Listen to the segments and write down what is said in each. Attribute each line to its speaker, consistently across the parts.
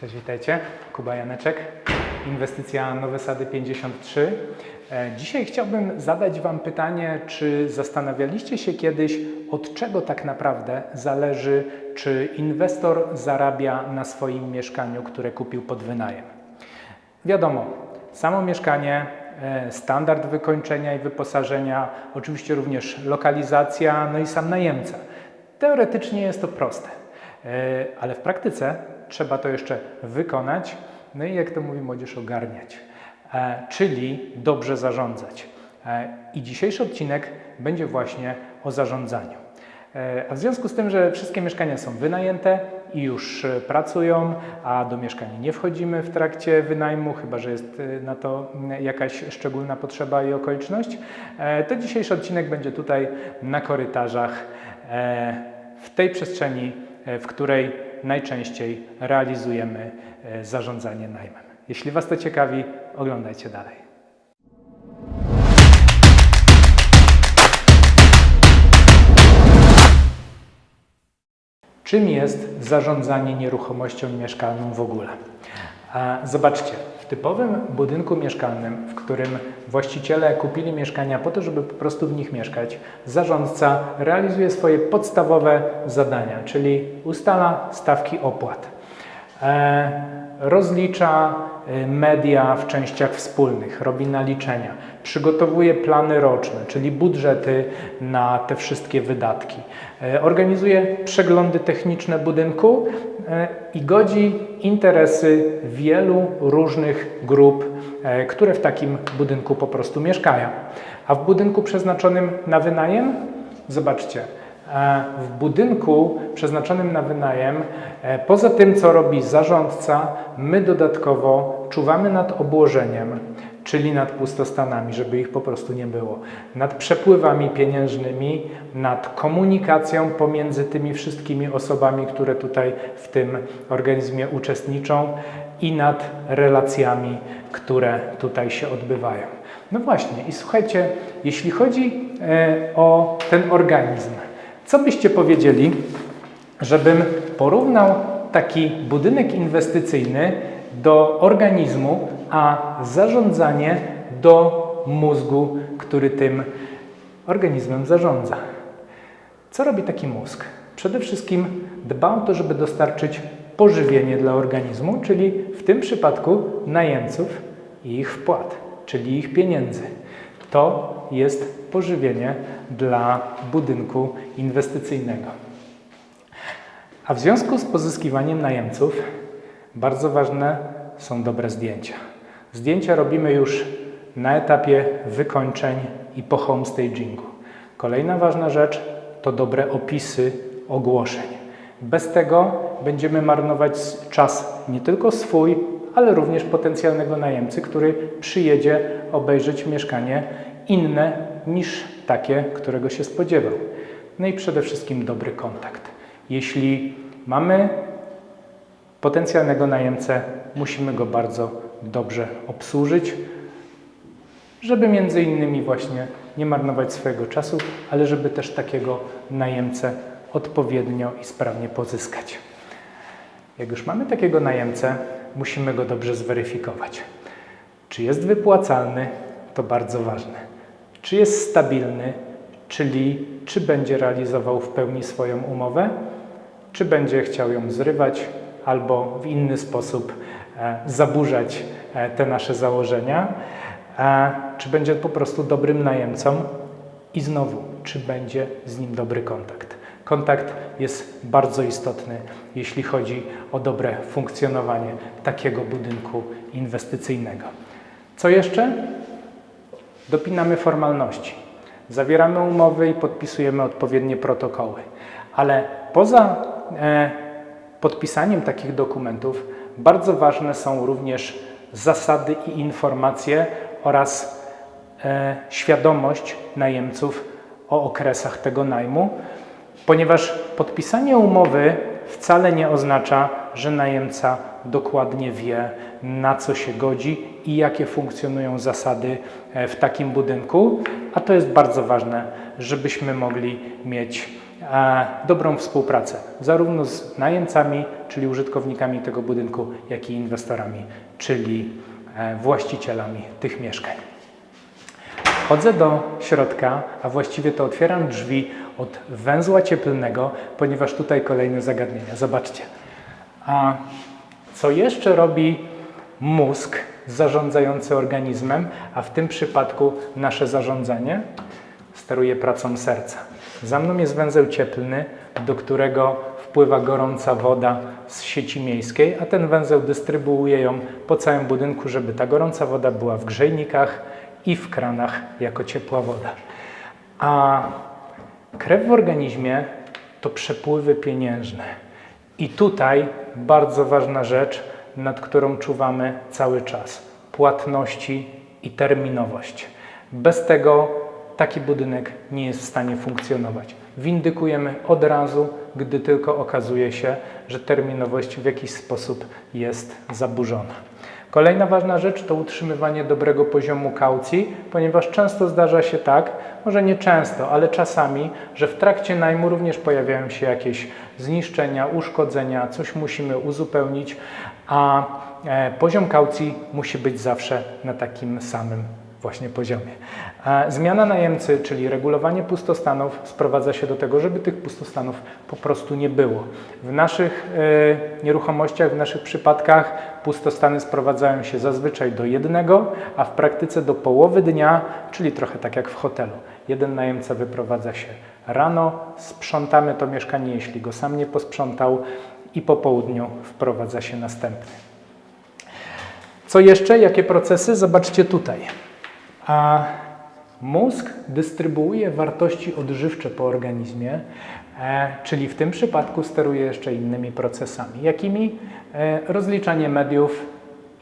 Speaker 1: Cześć, witajcie. Kuba Janeczek, inwestycja Nowe Sady 53. E, Dzisiaj chciałbym zadać Wam pytanie, czy zastanawialiście się kiedyś, od czego tak naprawdę zależy, czy inwestor zarabia na swoim mieszkaniu, które kupił pod wynajem. Wiadomo, samo mieszkanie, e, standard wykończenia i wyposażenia, oczywiście również lokalizacja, no i sam najemca. Teoretycznie jest to proste, e, ale w praktyce trzeba to jeszcze wykonać, no i jak to mówi młodzież, ogarniać, e, czyli dobrze zarządzać. E, I dzisiejszy odcinek będzie właśnie o zarządzaniu. E, A w związku z tym, że wszystkie mieszkania są wynajęte i już pracują, a do mieszkań nie wchodzimy w trakcie wynajmu, chyba że jest na to mm, jakaś szczególna potrzeba i okoliczność, to dzisiejszy odcinek będzie tutaj na korytarzach, w tej przestrzeni, w której najczęściej realizujemy e, zarządzanie najmem. Jeśli Was to ciekawi, oglądajcie dalej. Czym jest zarządzanie nieruchomością mieszkalną w ogóle? Zobaczcie, typowym budynku mieszkalnym, w którym właściciele kupili mieszkania po to, żeby po prostu w nich mieszkać, zarządca realizuje swoje podstawowe zadania, czyli ustala stawki opłat, rozlicza e, media w częściach wspólnych, robi naliczenia, przygotowuje plany roczne, czyli budżety na te wszystkie wydatki, e, organizuje przeglądy techniczne budynku e, i godzi interesy wielu różnych grup, e, które w takim budynku po prostu mieszkają. A w budynku przeznaczonym na wynajem, zobaczcie, E, W budynku przeznaczonym na wynajem, e, poza tym co robi zarządca, my dodatkowo czuwamy nad obłożeniem, czyli nad pustostanami, żeby ich po prostu nie było, nad przepływami pieniężnymi, nad komunikacją pomiędzy tymi wszystkimi osobami, które tutaj w tym organizmie uczestniczą i nad relacjami, które tutaj się odbywają. No właśnie, i słuchajcie, jeśli chodzi e, o ten organizm, co byście powiedzieli, żebym porównał taki budynek inwestycyjny do organizmu, a zarządzanie do mózgu, który tym organizmem zarządza? Co robi taki mózg? Przede wszystkim dba o to, żeby dostarczyć pożywienie dla organizmu, czyli w tym przypadku najemców i ich wpłat, czyli ich pieniędzy. To jest pożywienie dla budynku inwestycyjnego. A w związku z pozyskiwaniem najemców bardzo ważne są dobre zdjęcia. Zdjęcia robimy już na etapie wykończeń i po homestagingu. Kolejna ważna rzecz to dobre opisy ogłoszeń. Bez tego będziemy marnować czas nie tylko swój, ale również potencjalnego najemcy, który przyjedzie obejrzeć mieszkanie inne niż takie, którego się spodziewał. No i przede wszystkim dobry kontakt. Jeśli mamy potencjalnego najemcę, musimy go bardzo dobrze obsłużyć, żeby między innymi właśnie nie marnować swojego czasu, ale żeby też takiego najemcę odpowiednio i sprawnie pozyskać. Jak już mamy takiego najemcę, musimy go dobrze zweryfikować. Czy jest wypłacalny, to bardzo ważne. Czy jest stabilny, czyli czy będzie realizował w pełni swoją umowę, czy będzie chciał ją zrywać albo w inny sposób e, zaburzać e, te nasze założenia, e, czy będzie po prostu dobrym najemcą i znowu, czy będzie z nim dobry kontakt. Kontakt jest bardzo istotny, jeśli chodzi o dobre funkcjonowanie takiego budynku inwestycyjnego. Co jeszcze? Dopinamy formalności. Zawieramy umowy i podpisujemy odpowiednie protokoły. Ale poza e, podpisaniem takich dokumentów bardzo ważne są również zasady i informacje oraz e, świadomość najemców o okresach tego najmu, ponieważ podpisanie umowy wcale nie oznacza, że najemca dokładnie wie, na co się godzi i jakie funkcjonują zasady e, w takim budynku, a to jest bardzo ważne, żebyśmy mogli mieć e, dobrą współpracę zarówno z najemcami, czyli użytkownikami tego budynku, jak i inwestorami, czyli e, właścicielami tych mieszkań. Wchodzę do środka, a właściwie to otwieram drzwi od węzła cieplnego, ponieważ tutaj kolejne zagadnienia. Zobaczcie. A co jeszcze robi mózg zarządzający organizmem, a w tym przypadku nasze zarządzanie steruje pracą serca. Za mną jest węzeł cieplny, do którego wpływa gorąca woda z sieci miejskiej, a ten węzeł dystrybuuje ją po całym budynku, żeby ta gorąca woda była w grzejnikach i w kranach jako ciepła woda. A krew w organizmie to przepływy pieniężne. I tutaj bardzo ważna rzecz, nad którą czuwamy cały czas: płatności i terminowość. Bez tego taki budynek nie jest w stanie funkcjonować. Windykujemy od razu, gdy tylko okazuje się, że terminowość w jakiś sposób jest zaburzona. Kolejna ważna rzecz to utrzymywanie dobrego poziomu kaucji, ponieważ często zdarza się tak, może nie często, ale czasami, że w trakcie najmu również pojawiają się jakieś zniszczenia, uszkodzenia, coś musimy uzupełnić, a e, poziom kaucji musi być zawsze na takim samym właśnie poziomie. Zmiana najemcy, czyli regulowanie pustostanów, sprowadza się do tego, żeby tych pustostanów po prostu nie było. W naszych e, nieruchomościach, w naszych przypadkach pustostany sprowadzają się zazwyczaj do jednego, a w praktyce do połowy dnia, czyli trochę tak jak w hotelu. Jeden najemca wyprowadza się rano, sprzątamy to mieszkanie, jeśli go sam nie posprzątał, i po południu wprowadza się następny. Co jeszcze? Jakie procesy? Zobaczcie tutaj. A mózg dystrybuuje wartości odżywcze po organizmie, e, czyli w tym przypadku steruje jeszcze innymi procesami. Jakimi? E, rozliczanie mediów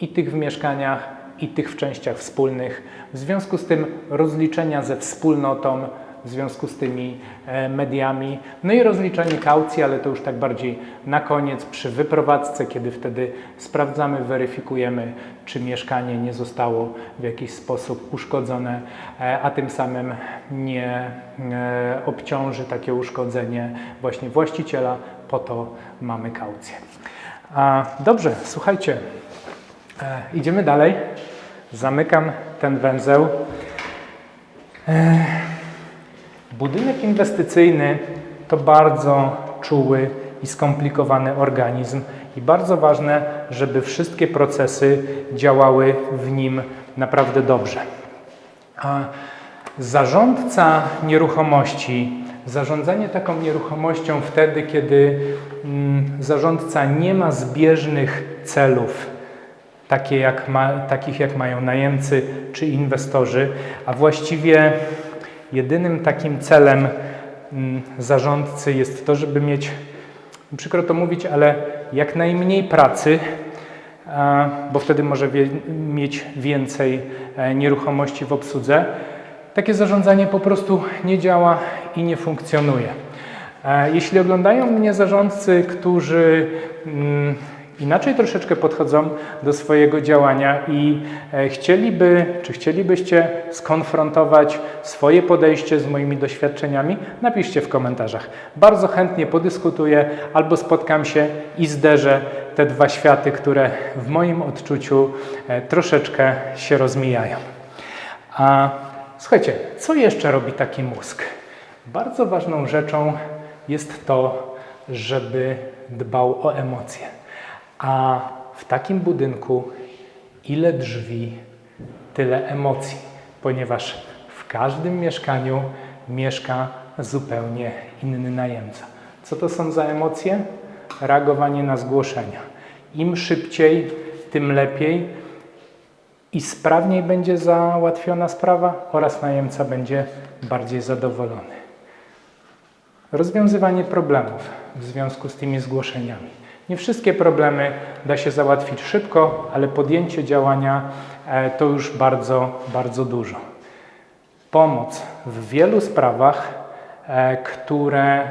Speaker 1: i tych w mieszkaniach, i tych w częściach wspólnych. W związku z tym rozliczenia ze wspólnotą, w związku z tymi e, mediami. No i rozliczanie kaucji, ale to już tak bardziej na koniec przy wyprowadzce, kiedy wtedy sprawdzamy, weryfikujemy, czy mieszkanie nie zostało w jakiś sposób uszkodzone, e, a tym samym nie e, obciąży takie uszkodzenie właśnie właściciela. Po to mamy kaucję. Dobrze, słuchajcie, idziemy dalej. Zamykam ten węzeł. Budynek inwestycyjny to bardzo czuły i skomplikowany organizm i bardzo ważne, żeby wszystkie procesy działały w nim naprawdę dobrze. A zarządca nieruchomości, zarządzanie taką nieruchomością wtedy, kiedy mm, zarządca nie ma zbieżnych celów, takie jak ma, takich jak mają najemcy czy inwestorzy, a właściwie jedynym takim celem mm, zarządcy jest to, żeby mieć, przykro to mówić, ale jak najmniej pracy, bo wtedy może wie, mieć więcej e, nieruchomości w obsłudze. Takie zarządzanie po prostu nie działa i nie funkcjonuje. E, jeśli oglądają mnie zarządcy, którzy mm, inaczej troszeczkę podchodzą do swojego działania i e, chcieliby, czy chcielibyście skonfrontować swoje podejście z moimi doświadczeniami, napiszcie w komentarzach. Bardzo chętnie podyskutuję albo spotkam się i zderzę te dwa światy, które w moim odczuciu e, troszeczkę się rozmijają. A słuchajcie, co jeszcze robi taki mózg? Bardzo ważną rzeczą jest to, żeby dbał o emocje. A w takim budynku ile drzwi, tyle emocji, ponieważ w każdym mieszkaniu mieszka zupełnie inny najemca. Co to są za emocje? Reagowanie na zgłoszenia. Im szybciej, tym lepiej i sprawniej będzie załatwiona sprawa oraz najemca będzie bardziej zadowolony. Rozwiązywanie problemów w związku z tymi zgłoszeniami. Nie wszystkie problemy da się załatwić szybko, ale podjęcie działania e, to już bardzo, bardzo dużo. Pomoc w wielu sprawach, e, które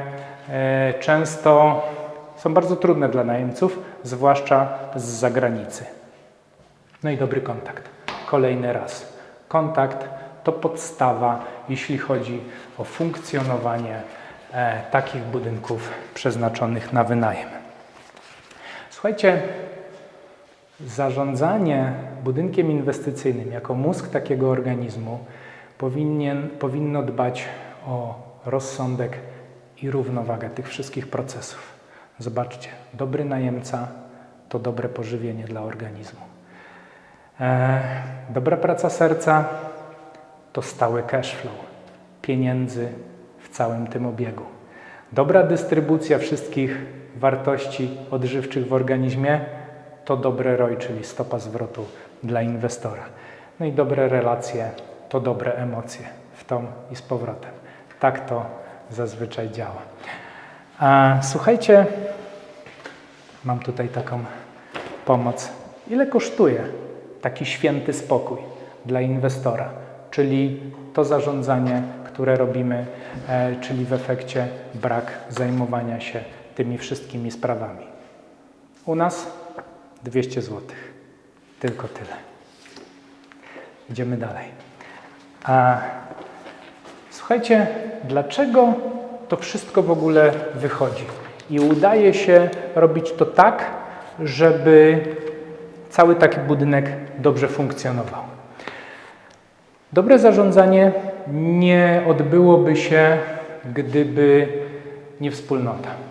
Speaker 1: e, często są bardzo trudne dla najemców, zwłaszcza z zagranicy. No i dobry kontakt. Kolejny raz. Kontakt to podstawa, jeśli chodzi o funkcjonowanie takich budynków przeznaczonych na wynajem. Słuchajcie, zarządzanie budynkiem inwestycyjnym jako mózg takiego organizmu powinien, powinno dbać o rozsądek i równowagę tych wszystkich procesów. Zobaczcie, dobry najemca to dobre pożywienie dla organizmu. E, dobra praca serca to stały cash flow, pieniędzy w całym tym obiegu. Dobra dystrybucja wszystkich wartości odżywczych w organizmie to dobre ROI, czyli stopa zwrotu dla inwestora. No i dobre relacje to dobre emocje w tą i z powrotem. Tak to zazwyczaj działa. A, słuchajcie, mam tutaj taką pomoc. Ile kosztuje taki święty spokój dla inwestora, czyli to zarządzanie, które robimy, e, czyli w efekcie brak zajmowania się tymi wszystkimi sprawami. U nas 200 zł. Tylko tyle. Idziemy dalej. A słuchajcie, dlaczego to wszystko w ogóle wychodzi? I udaje się robić to tak, żeby cały taki budynek dobrze funkcjonował. Dobre zarządzanie nie odbyłoby się, gdyby nie wspólnota.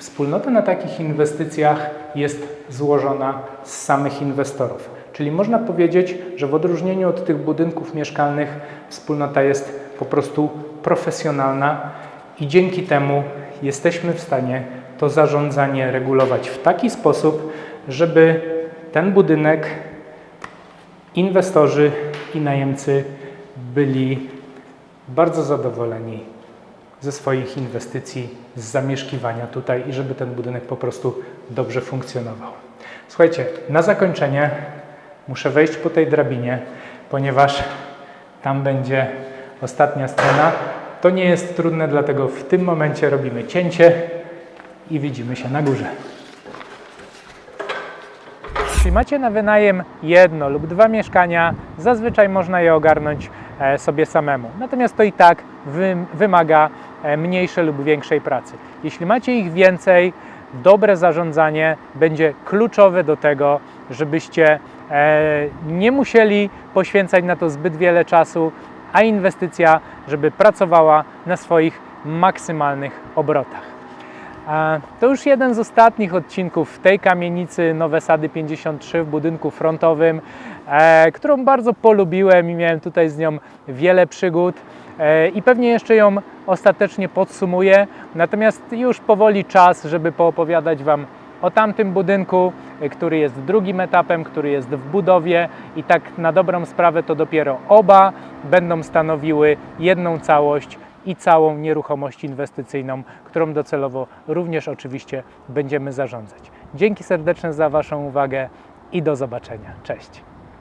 Speaker 1: Wspólnota na takich inwestycjach jest złożona z samych inwestorów. Czyli można powiedzieć, że w odróżnieniu od tych budynków mieszkalnych, wspólnota jest po prostu profesjonalna i dzięki temu jesteśmy w stanie to zarządzanie regulować w taki sposób, żeby ten budynek inwestorzy i najemcy byli bardzo zadowoleni ze swoich inwestycji, z zamieszkiwania tutaj i żeby ten budynek po prostu dobrze funkcjonował. Słuchajcie, na zakończenie muszę wejść po tej drabinie, ponieważ tam będzie ostatnia scena. To nie jest trudne, dlatego w tym momencie robimy cięcie i widzimy się na górze. Jeśli macie na wynajem jedno lub dwa mieszkania, zazwyczaj można je ogarnąć e, sobie samemu. Natomiast to i tak wy, wymaga mniejszej lub większej pracy. Jeśli macie ich więcej, dobre zarządzanie będzie kluczowe do tego, żebyście e, nie musieli poświęcać na to zbyt wiele czasu, a inwestycja, żeby pracowała na swoich maksymalnych obrotach. A To już jeden z ostatnich odcinków w tej kamienicy Nowe Sady 53 w budynku frontowym, e, którą bardzo polubiłem i miałem tutaj z nią wiele przygód e, i pewnie jeszcze ją ostatecznie podsumuję. Natomiast już powoli czas, żeby poopowiadać Wam o tamtym budynku, e, który jest drugim etapem, który jest w budowie i tak na dobrą sprawę to dopiero oba będą stanowiły jedną całość i całą nieruchomość inwestycyjną, którą docelowo również oczywiście będziemy zarządzać. Dzięki serdeczne za Waszą uwagę i do zobaczenia. Cześć.